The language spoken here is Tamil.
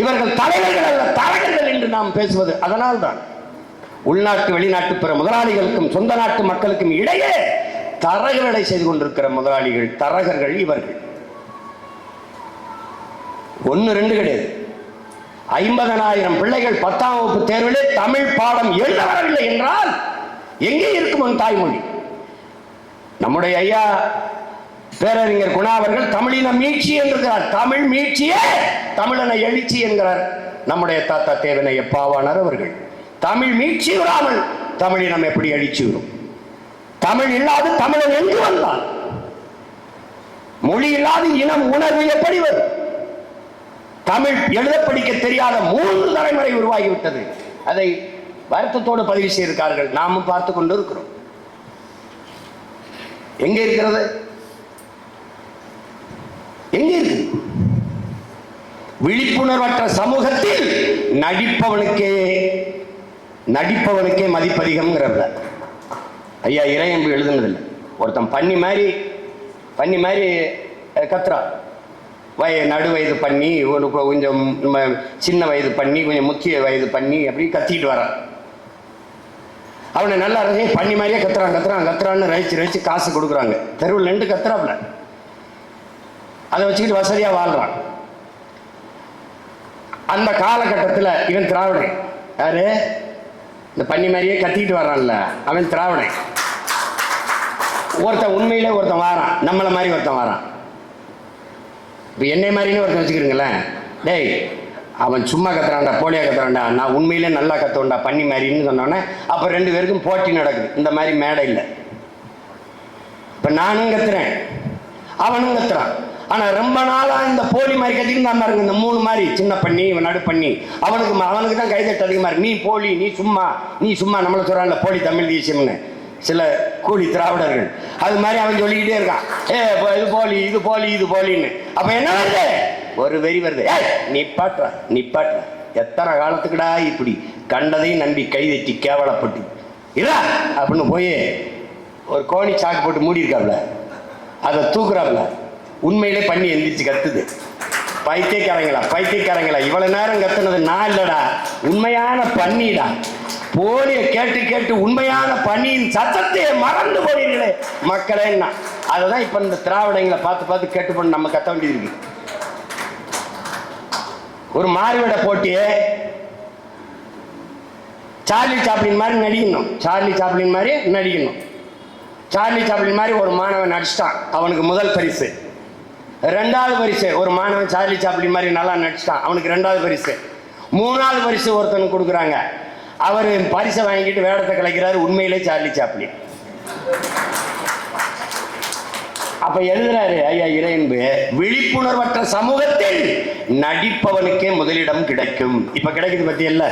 இவர்கள் தலைவர்கள் அல்ல தரகர்கள் என்று நாம் பேசுவது அதனால்தான். உள்நாட்டு வெளிநாட்டு பிற முதலாளிகளுக்கும் சொந்த நாட்டு மக்களுக்கும் இடையே தரகர்களை செய்து கொண்டிருக்கிற முதலாளிகள் தரகர்கள் இவர்கள். ஒன்னு ரெண்டு கிடையாது. ஐம்பதனாயிரம் பிள்ளைகள் பத்தாம் வகுப்பு தேர்விலே தமிழ் பாடம் எழுத வரவில்லை என்றால் எங்கே இருக்கும் தாய்மொழி? நம்முடைய ஐயா பேரறிஞர் குணா அவர்கள் தமிழின மீட்சி என்கிறார் தமிழ் மீட்சியே தமிழன எழுச்சி என்கிறார். நம்முடைய தாத்தா தேவனை எப்பாவானார் அவர்கள். தமிழ் மீட்சி வராமல் தமிழினம் எப்படி எழுச்சி வரும்? தமிழ் இல்லாது தமிழன் எங்கு வந்தான்? மொழி இல்லாத இனம் உணர்வு எப்படி வரும்? தமிழ் எழுத படிக்க தெரியாத மூன்று தலைமுறை உருவாகிவிட்டது. அதை வருத்தத்தோடு பதிவு செய்திருக்கார்கள் நாமும் பார்த்து கொண்டு இருக்கிறோம் எங்க இருக்கிறது எங்க இருக்கு விழிப்புணர்வற்ற சமூகத்தில் நடிப்பவனுக்கே நடிப்பவனுக்கே மதிப்பதிகம்ங்கிறத ஐயா இறையன்பு எழுதுனதில்லை. ஒருத்தன் பண்ணி மாதிரி பண்ணி மாதிரி கத்துறான். வய நடு வயது பண்ணி ஒரு கொஞ்சம் நம்ம சின்ன வயது பண்ணி கொஞ்சம் முக்கிய வயது பண்ணி அப்படி கத்திட்டு வரான். அவனை நல்லா ரசி பண்ணி மாதிரியே கத்துறான் கத்துறான் கத்துறான்னு ரசிச்சு ரசிச்சு காசு கொடுக்குறாங்க. தெருவில் நின்று கத்துறாப்புல அதை வச்சுக்கிட்டு வசதியாக வாழ்றான். அந்த காலகட்டத்தில் இவன் திராவிடன் யாரு? இந்த பண்ணி மாதிரியே கத்திக்கிட்டு வர்றான்ல அவன் திராவிடன் ஒருத்தன் உண்மையிலே ஒருத்தன் வாரான் நம்மளை மாதிரி ஒருத்தன் வாரான். இப்போ என்னை மாதிரின்னு ஒருத்தன் வச்சுக்கிறீங்களேன் டேய் அவன் சும்மா கத்துறான்டா போலியா கத்துறான்டா நான் உண்மையிலே நல்லா கத்துவேன்டா பண்ணி மாதிரின்னு சொன்னோன்னே அப்போ ரெண்டு பேருக்கும் போட்டி நடக்குது. இந்த மாதிரி மேடை இல்லை. இப்போ நானும் கத்துறேன் அவனும் கத்துறான். ஆனால் ரொம்ப நாளாக இந்த போலி மாதிரி கட்டிக்கிட்டு தான் பாருங்க இந்த மூணு மாதிரி. சின்ன பண்ணி இவன் நடு பண்ணி. அவனுக்கு அவனுக்கு தான் கைதட்டு அதிகமாக இருக்கு. நீ போலி நீ சும்மா நீ சும்மா நம்மளை சொல்கிறான்ல போலி தமிழ் தேசியம்னு. சில கூலி திராவிடர்கள். அது மாதிரி அவன் சொல்லிக்கிட்டே இருக்கான். ஏ இது போலி இது போலி இது போலின்னு. அப்போ என்ன வருது? ஒரு வெறி வருது. ஏய் நிப்பாட்டுறா நிப்பாட்டுறா. எத்தனை காலத்துக்குடா இப்படி கண்டதையும் நம்பி கைதட்டி கேவலப்பட்டு? இல்லை அப்படின்னு போய் ஒரு கோணி சாக்கு போட்டு மூடி இருக்காப்ல அதை தூக்குறாப்ல. உண்மையிலே பண்ணி எழுந்திரிச்சு கத்துது. பைத்தியக்காரங்களா பைத்தியக்காரங்களா இவ்வளவு நேரம் கத்துனது நான் இல்லடா. உண்மையான பண்ணிடா போலிய கேட்டு கேட்டு உண்மையான பணியின் சத்தத்தையே மறந்து போனீங்களே மக்களே அதை தான் இப்போ இந்த திராவிடங்களை பார்த்து பார்த்து கேட்டு பண்ண நம்ம கத்த வேண்டியது இருக்கு. ஒரு மாறுவிட போட்டியே சார்லி சாப்ளின் மாதிரி நடிக்கணும். சார்லி சாப்ளின் மாதிரி நடிக்கணும். சார்லி சாப்ளின் மாதிரி ஒரு மாணவன் நடிச்சிட்டான். அவனுக்கு முதல் பரிசு. ரெண்டாவது பரிசு. ஒரு மாணவன் சார்லி சாப்பிடி மாதிரி நல்லா நடிச்சிட்டான். அவனுக்கு ரெண்டாவது பரிசு. மூணாவது பரிசு ஒருத்தனுக்கு கொடுக்குறாங்க. அவர் பரிசை வாங்கிட்டு வேடத்தை கலைக்கிறாரு உண்மையிலே சார்லி சாப்பிடி அப்ப எழுதுறாரு ஐயா இறையன்பு விழிப்புணர்வற்ற சமூகத்தில் நடிப்பவனுக்கே முதலிடம் கிடைக்கும். இப்ப கிடைக்குது பத்தி இல்லை?